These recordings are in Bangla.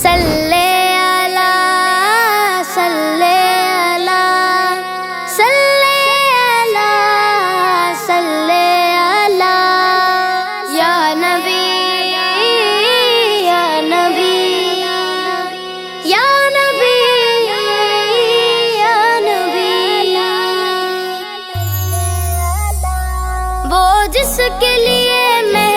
सल्ले जिसके लिए महफिल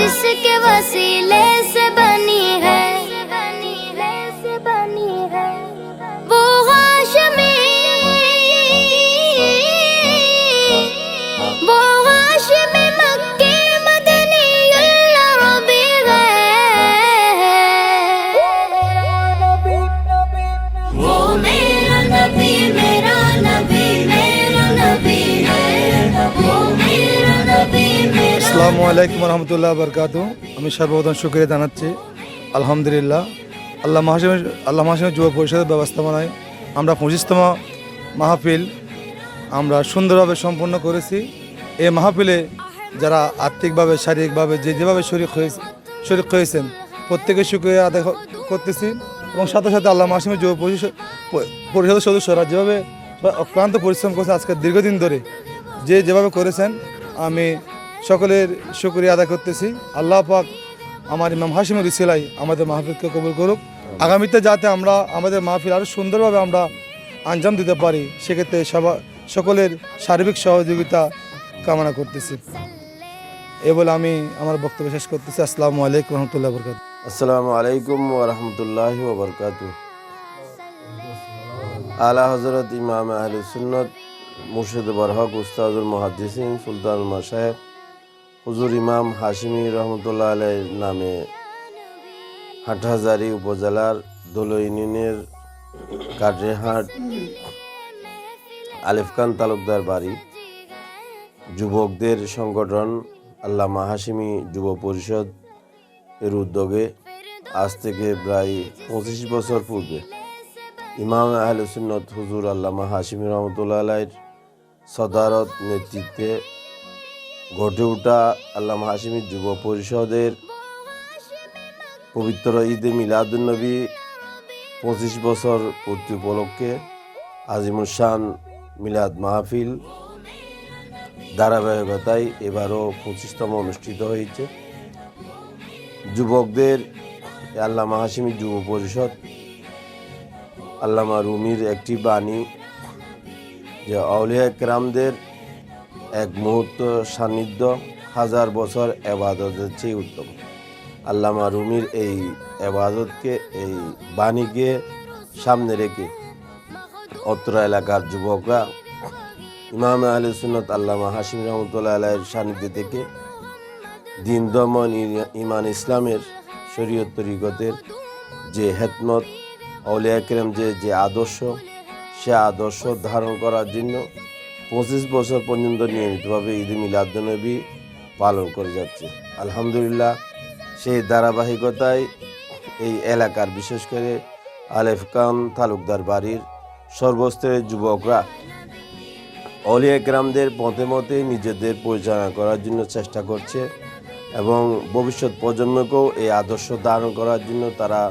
जिसके वसीले আসসালামু আলাইকুম রহমতুল্লাহ বরকাত আমি সর্বপ্রথম শুক্রিয়া জানাচ্ছি। আলহামদুলিল্লাহ। আল্লাহ মহাসিমের আল্লাহ মহাসিমের যুব পরিষদের ব্যবস্থাপনায় আমরা পঁচিশতম মাহফিল আমরা সুন্দরভাবে সম্পন্ন করেছি। এই মাহফিলে যারা আর্থিকভাবে, শারীরিকভাবে, যে যেভাবে শরিক হয়েছে, শরিক হয়েছেন প্রত্যেকে শুক্রিয়া আদায় করতেছি এবং সাথে সাথে আল্লাহ মাসিমের যুব পরিষদের সদস্যরা যেভাবে অক্লান্ত পরিশ্রম করছে আজকে দীর্ঘদিন ধরে, যে যেভাবে করেছেন, আমি সকলের শুক্রিয়া আদায় করতেছি। আল্লাহ পাক আমার ইমাম হাসিমের ইসিলাই আমাদের মাহফিলকে কবুল করুক। আগামীতে যাতে আমরা আমাদের মাহফিল আরও সুন্দরভাবে আমরা আঞ্জাম দিতে পারি, সেক্ষেত্রে সবা সকলের সার্বিক সহযোগিতা কামনা করতেছি। এ বলে আমি আমার বক্তব্য শেষ করতেছি। আসসালামু আলাইকুম রহমতুল্লাহ বরকাত। আসসালামু আলাইকুম ওরহমতুল্লাহ ওবরকাত আলা হজরত ইমাম আহলে সুন্নত মুর্শিদ বরহক উস্তাদুল মহাদিসিন সুলতান মাসাহেব হুজুর ইমাম হাশিমি রহমতুল্লাহ আলাইর নামে হাটহাজারি উপজেলার দোলো ইউনিয়নের কাটরেহাট আলিফখান তালুকদার বাড়ি। যুবকদের সংগঠন আল্লামা হাশিমি যুব পরিষদ এর উদ্যোগে আজ থেকে প্রায় পঁচিশ বছর পূর্বে ইমাম আহলে সুন্নত হুজুর আল্লামা হাশিমি রহমতুল্লাহ আলাইর সদারত নেতৃত্বে গড়ে ওঠা আল্লামা হাশিমি যুব পরিষদের পবিত্র ঈদে মিলাদুন্নবী পঁচিশ বছর পূর্তি উপলক্ষে আজিমুসান মিলাদ মাহফিল ধারাবাহিকতায় এবারও পঁচিশতম অনুষ্ঠিত হয়েছে। যুবকদের আল্লামা হাসিমি যুব পরিষদ আল্লামা রুমির একটি বাণী যে আউলিয়া কেরামদের এক মুহূর্ত সান্নিধ্য হাজার বছর এবাদতের চেয়ে উত্তম। আল্লামা রুমির এই এবাদতকে, এই বাণীকে সামনে রেখে অত্র এলাকার যুবকরা ইমাম আহলে সুন্নত আল্লামা হাসিম রহমতুল্লাহ আলাইয়ের সান্নিধ্যে থেকে দিন দমন ইমান ইসলামের শরীয়ত তরিকতের যে হেতমত আউলিয়া কেরাম যে যে আদর্শ, সে আদর্শ ধারণ করার জন্য পঁচিশ বছর পর্যন্ত নিয়মিতভাবে ঈদ মিলাদনবী পালন করে যাচ্ছে। আলহামদুলিল্লাহ, সেই ধারাবাহিকতায় এই এলাকার বিশেষ করে আলেফ খান তালুকদার বাড়ির সর্বস্তরের যুবকরা অলিয়া গ্রামদের পথে মতে নিজেদের পরিচালনা করার জন্য চেষ্টা করছে এবং ভবিষ্যৎ প্রজন্মকেও এই আদর্শ ধারণ করার জন্য তারা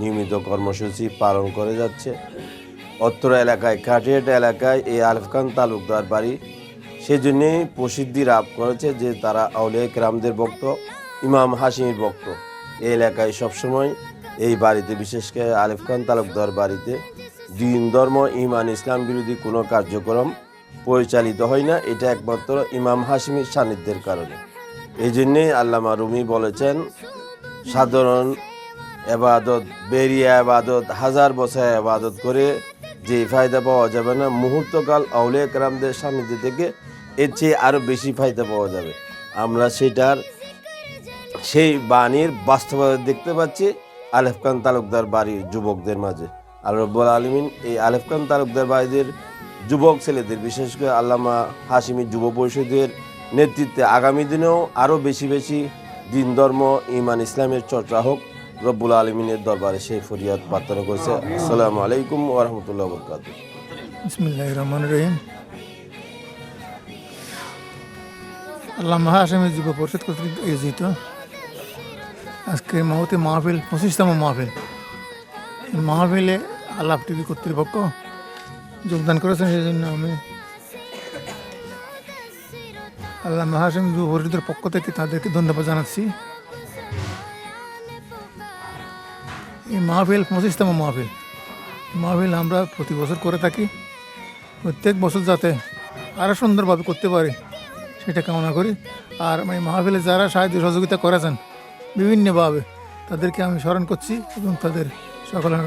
নিয়মিত কর্মসূচি পালন করে যাচ্ছে। অত্র এলাকায় কাটিয়াট এলাকায় এই আলফখান তালুকদার বাড়ি। সেজন্যেই প্রসিদ্ধি লাভ করেছে যে তারা আউলিয়া গ্রামদের ভক্ত, ইমাম হাসিমির ভক্ত। এই এলাকায় সবসময় এই বাড়িতে, বিশেষ করে আলিফ খান তালুকদার বাড়িতে, দিন ধর্ম ইমান ইসলাম বিরোধী কোনো কার্যক্রম পরিচালিত হয় না। এটা একমাত্র ইমাম হাসিমির সান্নিধ্যের কারণে। এই জন্যেই আল্লামা রুমি বলেছেন, সাধারণ এবাদত, বেরিয়া আবাদত হাজার বছর আবাদত করে যে ফায়দা পাওয়া যাবে না, মুহূর্তকাল আউলিয়া কালামদের সান্নিধ্য থেকে এর চেয়ে আরও বেশি ফায়দা পাওয়া যাবে। আমরা সেটার সেই বাণীর বাস্তবতা দেখতে পাচ্ছি আলেফ খান তালুকদার বাড়ির যুবকদের মাঝে। আর রব্বুল আলমিন এই আলেফ খান তালুকদার বাড়িদের যুবক ছেলেদের, বিশেষ করে আল্লামা হাসিমি যুব পরিষদের নেতৃত্বে আগামী দিনেও আরও বেশি বেশি দিন ধর্ম ইমান ইসলামের চর্চা হোক। রব্বুল আলমিনের দরবারে সেই ফরিয়াদ প্রার্থনা করেছে। আসসালামু আলাইকুম ওরহমতুল্লাহ বরকাত আল্লাহ মহাসমির যুব পরিষদ কর্তৃক আয়োজিত আজকে মহতি মাহফিল, পঁচিশতম মাহফিল। মাহফিলে আল্লাহ টিভি কর্তৃপক্ষ যোগদান করেছেন সেই জন্য আমি আল্লাহ মহাসম যুব পরিষদের পক্ষ থেকে তাদেরকে ধন্যবাদ জানাচ্ছি। এই মাহফিল পঁচিশতম মাহফিল। মাহফিল আমরা প্রতি বছর করে থাকি। প্রত্যেক বছর যাতে আরও সুন্দরভাবে করতে পারি, সেটা কামনা করি। আর এই মাহফিলে যারা সাহায্য সহযোগিতা করেছেন, বিভিন্নভাবে তাদেরকে আমি স্মরণ করছি এবং তাদের সকলের